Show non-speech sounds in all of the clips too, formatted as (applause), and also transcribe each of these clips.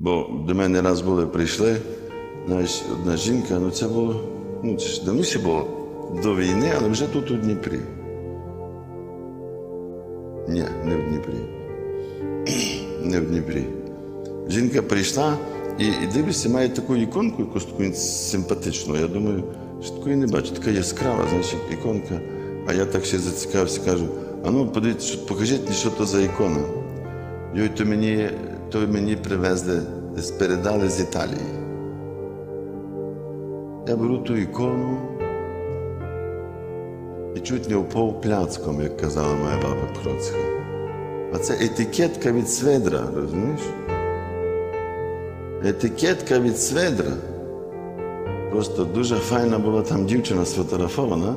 Бо до мене раз були, прийшли, знаєш, одна жінка, ну це було, ну це ж давніше було до війни, але вже тут у Дніпрі. Ні, не в Дніпрі. (clears throat) Не в Дніпрі. Жінка прийшла і, і дивишся, має таку іконку, якусь таку симпатичну. Я думаю, що такої не бачу, така яскрава, значить, іконка. А я так ще зацікавився, кажу, а ну подивіться, покажіть мені, що то за ікона. Йой, то мені, то мені привезли, передали з Італії. Я беру ту ікону і чуть не впав пляцком, як казала моя баба Процька. А це етикетка від сведра, розумієш? Етикетка від сведра. Просто дуже файна була там дівчина сфотографована,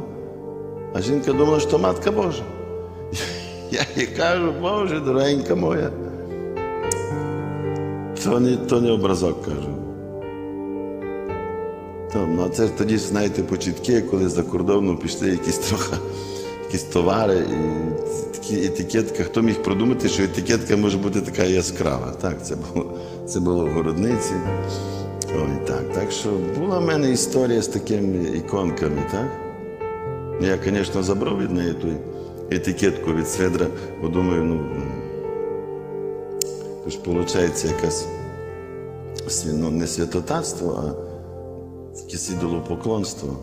а жінка думала, що матка Божа. Я їй кажу, Боже, дорогенька моя. То не, то не образок кажу. То, ну, а це ж тоді, знаєте, початки, коли за кордону пішли якісь трохи якісь товари, і такі етикетка. Хто міг продумати, що етикетка може бути така яскрава? Так, це було, це було в городниці. Ой, так. Так що була в мене історія з такими іконками, так? Ну, Я, звісно, забрав від неї ту етикетку від Сведра, бо думаю, ну. То ж виходить якась ну, не святотатство, а якесь ідолопоклонство.